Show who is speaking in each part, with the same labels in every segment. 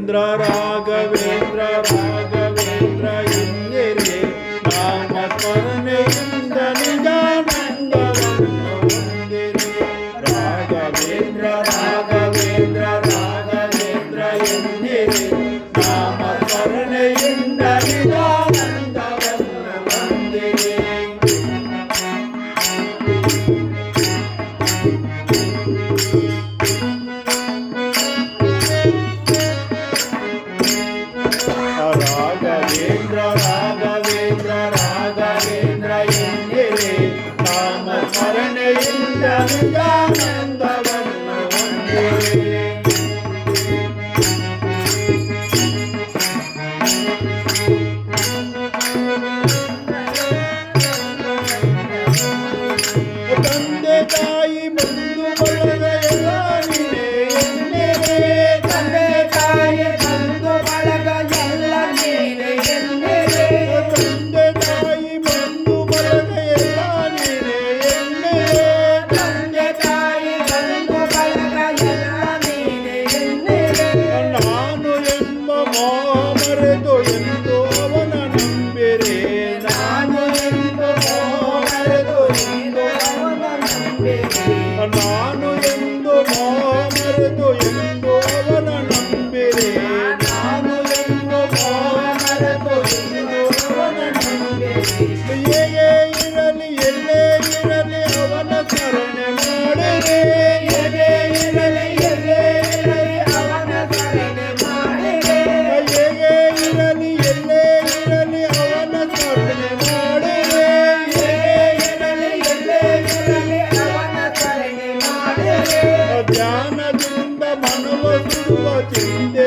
Speaker 1: ராகவேந்திர ராகவேந்திர ராக Thank you. ಧ್ಯಾನದಿಂದ ಮನವ ತಿರುವ ತಿಂದೆ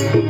Speaker 1: Thank you.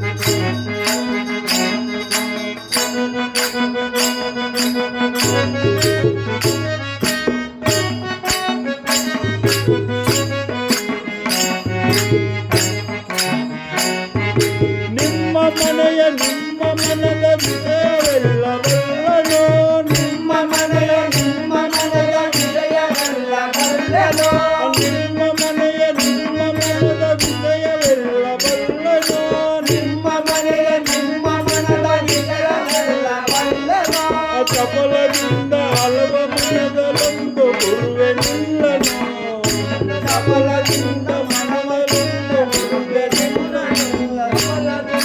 Speaker 1: ನಿಮ್ಮ ಮನೆಯ ನಿಮ್ಮ ಮನದಲ್ಲಿ ಎಲ್ಲವೆಲ್ಲನೋ
Speaker 2: ನಿಮ್ಮ ಮನೆಯ ನಿಮ್ಮ ಮನದ ವಿಷಯವೆಲ್ಲವಲ್ಲನೋ
Speaker 1: ನಿಮ್ಮ ಮನೆಯ ನಿಮ್ಮ ಮನದ ವಿಷಯವೆಲ್ಲವಲ್ಲನೋ
Speaker 2: ನಿಮ್ಮ ಮನೆಯ ನಿಮ್ಮ ಮನದ ವಿಷಯವೆಲ್ಲವಲ್ಲನೋ
Speaker 1: ಚಪಲದಿಂದ ಹಲವ ಮನದಲೊಂದು ಗುರುವೆಲ್ಲನೋ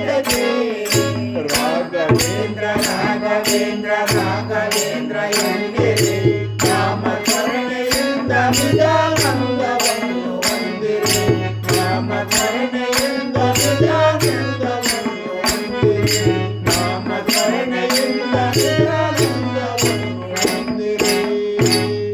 Speaker 2: சரதே
Speaker 1: ராகவேந்திர
Speaker 2: ராகவேந்திர ராகவேந்திர எங்கே ராம கருணையில் தமிழா வந்தவன் வந்திரு. ராம கருணை